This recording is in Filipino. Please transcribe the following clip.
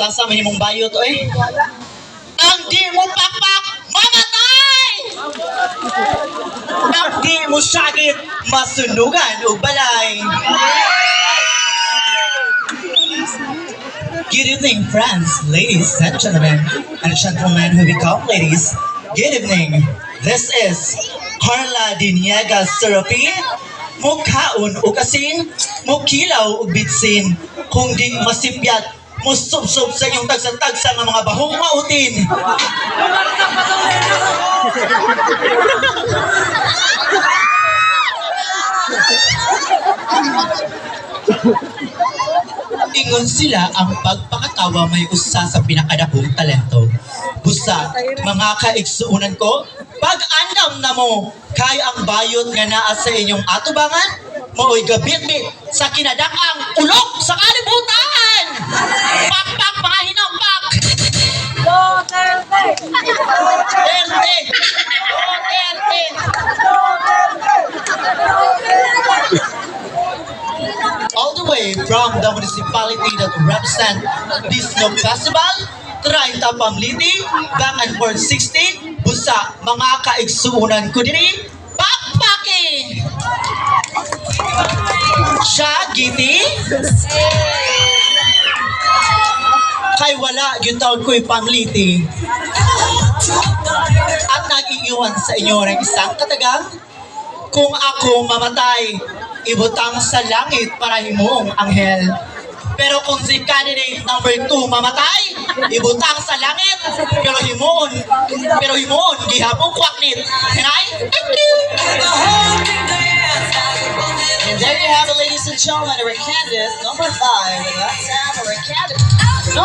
Tasa may mong bayot, oy. Ang di mo pakpak, mamatay! Ang di mo sakit, masunugan o balay. Good evening, friends, ladies and gentlemen, and gentlemen who become ladies. Good evening. This is Carla Diniega Serapi. Mukhaon o kasing, mukilaw o bitsin, kung di masipyat, musubsob sa inyong tagsa-tagsa ng mga bahong mautin. Ingon sila ang pagpakatawa may usa sa pinakadakong talento. Busa, mga kaigsuunan ko, pag andam na mo, kay ang bayot nga naa sa inyong atubangan, maoy gabit-bit sa kinadakang ulok sa All the way from the municipality that represent this no festival, 30 Pamliti, back and forth 16, busa mga kaigsuunan ko diri, pakpaki! Siya, giti? Kay wala, yung taon ko'y Pamliti. At nag-iiwan sa inyo ng isang katagang, kung ako mamatay, ibutang sa langit para himong anghel. Pero kung si candidate number 2 mamatay, ibutang sa langit, pero himon, pero himon, gihapong kwaknit. And I, thank you! And there you have it, ladies and gentlemen, our candidate number 5. And let's have our candidate number